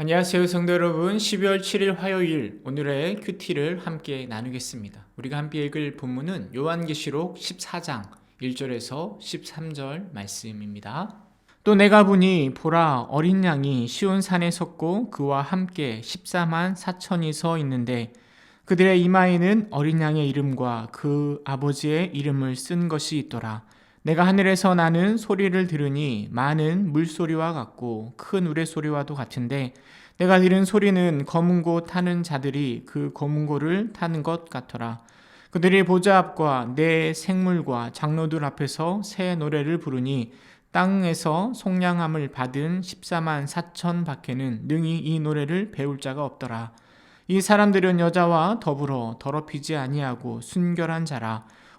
안녕하세요 성도 여러분. 12월 7일 화요일 오늘의 큐티를 함께 나누겠습니다. 우리가 함께 읽을 본문은 요한계시록 14장 1절에서 13절 말씀입니다. 또 내가 보니 보라 어린 양이 시온산에 섰고 그와 함께 14만 4천이 서 있는데 그들의 이마에는 어린 양의 이름과 그 아버지의 이름을 쓴 것이 있더라 내가 하늘에서 나는 소리를 들으니 많은 물소리와 같고 큰 우레소리와도 같은데 내가 들은 소리는 검은 고 타는 자들이 그 검은 고를 타는 것 같더라. 그들이 보좌 앞과 내 생물과 장로들 앞에서 새 노래를 부르니 땅에서 속량함을 받은 14만 4천 밖에는 능히 이 노래를 배울 자가 없더라. 이 사람들은 여자와 더불어 더럽히지 아니하고 순결한 자라.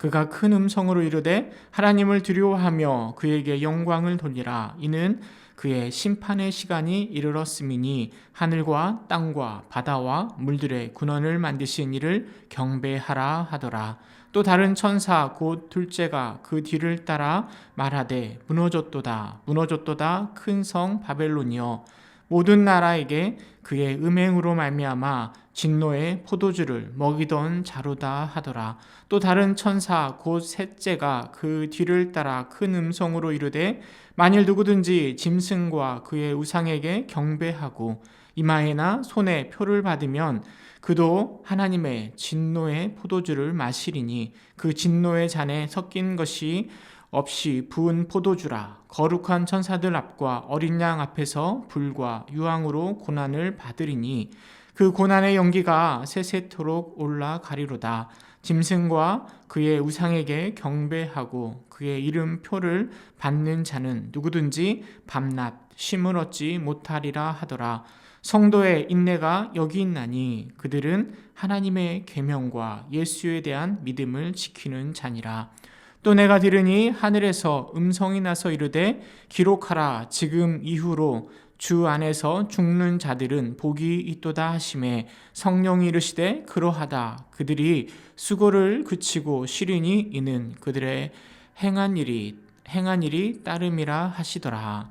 그가 큰 음성으로 이르되 하나님을 두려워하며 그에게 영광을 돌리라. 이는 그의 심판의 시간이 이르렀음이니 하늘과 땅과 바다와 물들의 군원을 만드신 이를 경배하라 하더라. 또 다른 천사 곧 둘째가 그 뒤를 따라 말하되 무너졌도다 무너졌도다 큰 성 바벨론이여 모든 나라에게 그의 음행으로 말미암아 진노의 포도주를 먹이던 자루다 하더라. 또 다른 천사 곧 셋째가 그 뒤를 따라 큰 음성으로 이르되 만일 누구든지 짐승과 그의 우상에게 경배하고 이마에나 손에 표를 받으면 그도 하나님의 진노의 포도주를 마시리니 그 진노의 잔에 섞인 것이 없이 부은 포도주라 거룩한 천사들 앞과 어린 양 앞에서 불과 유황으로 고난을 받으리니 그 고난의 연기가 세세토록 올라가리로다. 짐승과 그의 우상에게 경배하고 그의 이름표를 받는 자는 누구든지 밤낮 쉼을 얻지 못하리라 하더라. 성도의 인내가 여기 있나니 그들은 하나님의 계명과 예수에 대한 믿음을 지키는 자니라. 또 내가 들으니 하늘에서 음성이 나서 이르되 기록하라. 지금 이후로 주 안에서 죽는 자들은 복이 있도다 하심에 성령이 이르시되 그러하다 그들이 수고를 그치고 시리니 이는 그들의 행한 일이 행한 일이 따름이라 하시더라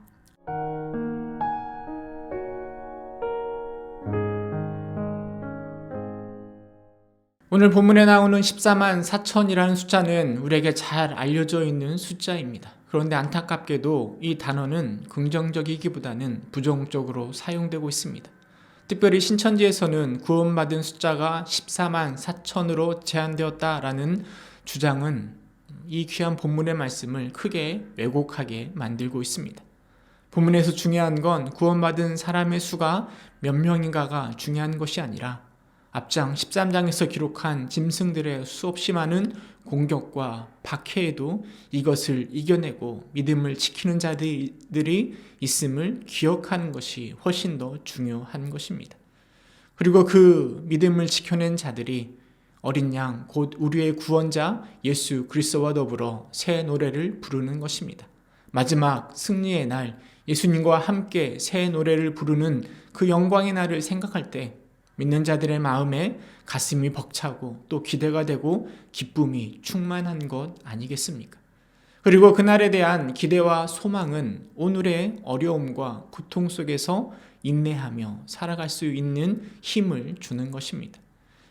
오늘 본문에 나오는 14만 4천이라는 숫자는 우리에게 잘 알려져 있는 숫자입니다. 그런데 안타깝게도 이 단어는 긍정적이기보다는 부정적으로 사용되고 있습니다. 특별히 신천지에서는 구원받은 숫자가 14만 4천으로 제한되었다라는 주장은 이 귀한 본문의 말씀을 크게 왜곡하게 만들고 있습니다. 본문에서 중요한 건 구원받은 사람의 수가 몇 명인가가 중요한 것이 아니라 앞장 13장에서 기록한 짐승들의 수없이 많은 공격과 박해에도 이것을 이겨내고 믿음을 지키는 자들이 있음을 기억하는 것이 훨씬 더 중요한 것입니다. 그리고 그 믿음을 지켜낸 자들이 어린 양, 곧 우리의 구원자 예수 그리스도와 더불어 새 노래를 부르는 것입니다. 마지막 승리의 날, 예수님과 함께 새 노래를 부르는 그 영광의 날을 생각할 때 믿는 자들의 마음에 가슴이 벅차고 또 기대가 되고 기쁨이 충만한 것 아니겠습니까? 그리고 그날에 대한 기대와 소망은 오늘의 어려움과 고통 속에서 인내하며 살아갈 수 있는 힘을 주는 것입니다.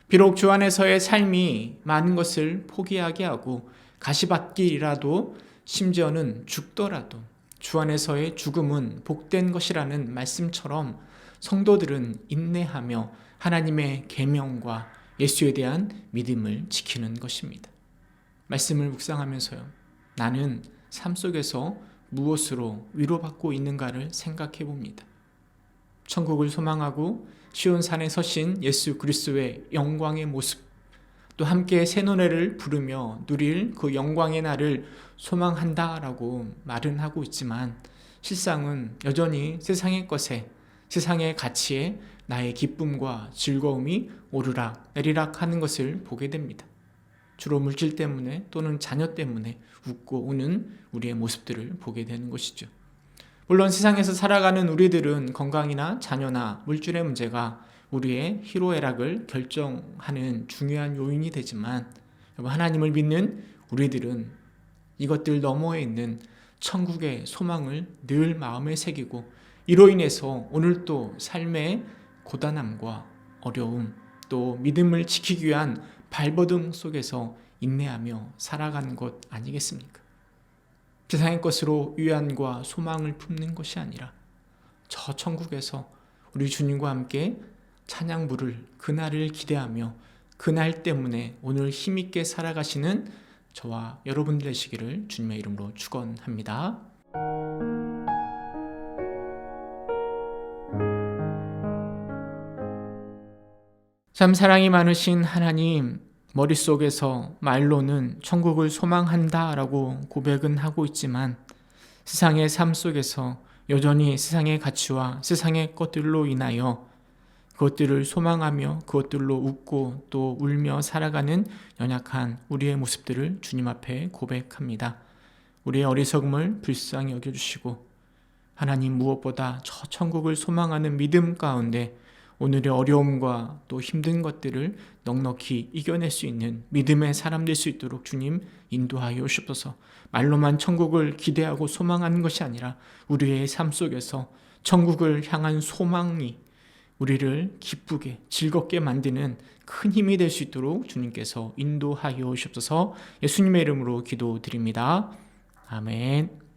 비록 주 안에서의 삶이 많은 것을 포기하게 하고 가시밭길이라도 심지어는 죽더라도 주 안에서의 죽음은 복된 것이라는 말씀처럼 성도들은 인내하며 하나님의 계명과 예수에 대한 믿음을 지키는 것입니다. 말씀을 묵상하면서요. 나는 삶 속에서 무엇으로 위로받고 있는가를 생각해 봅니다. 천국을 소망하고 시온 산에 서신 예수 그리스도의 영광의 모습 또 함께 새 노래를 부르며 누릴 그 영광의 날을 소망한다라고 말은 하고 있지만 실상은 여전히 세상의 것에 세상의 가치에 나의 기쁨과 즐거움이 오르락 내리락 하는 것을 보게 됩니다. 주로 물질 때문에 또는 자녀 때문에 웃고 우는 우리의 모습들을 보게 되는 것이죠. 물론 세상에서 살아가는 우리들은 건강이나 자녀나 물질의 문제가 우리의 희로애락을 결정하는 중요한 요인이 되지만 하나님을 믿는 우리들은 이것들 너머에 있는 천국의 소망을 늘 마음에 새기고 이로 인해서 오늘도 삶의 고단함과 어려움 또 믿음을 지키기 위한 발버둥 속에서 인내하며 살아가는 것 아니겠습니까? 세상의 것으로 위안과 소망을 품는 것이 아니라 저 천국에서 우리 주님과 함께 찬양 부를 그날을 기대하며 그날 때문에 오늘 힘있게 살아가시는 저와 여러분 되시기를 주님의 이름으로 축원합니다. 참 사랑이 많으신 하나님 머릿속에서 말로는 천국을 소망한다 라고 고백은 하고 있지만 세상의 삶 속에서 여전히 세상의 가치와 세상의 것들로 인하여 그것들을 소망하며 그것들로 웃고 또 울며 살아가는 연약한 우리의 모습들을 주님 앞에 고백합니다. 우리의 어리석음을 불쌍히 여겨주시고 하나님 무엇보다 저 천국을 소망하는 믿음 가운데 오늘의 어려움과 또 힘든 것들을 넉넉히 이겨낼 수 있는 믿음의 사람 될 수 있도록 주님 인도하여 주옵소서. 말로만 천국을 기대하고 소망하는 것이 아니라 우리의 삶 속에서 천국을 향한 소망이 우리를 기쁘게 즐겁게 만드는 큰 힘이 될 수 있도록 주님께서 인도하여 주옵소서. 예수님의 이름으로 기도드립니다. 아멘.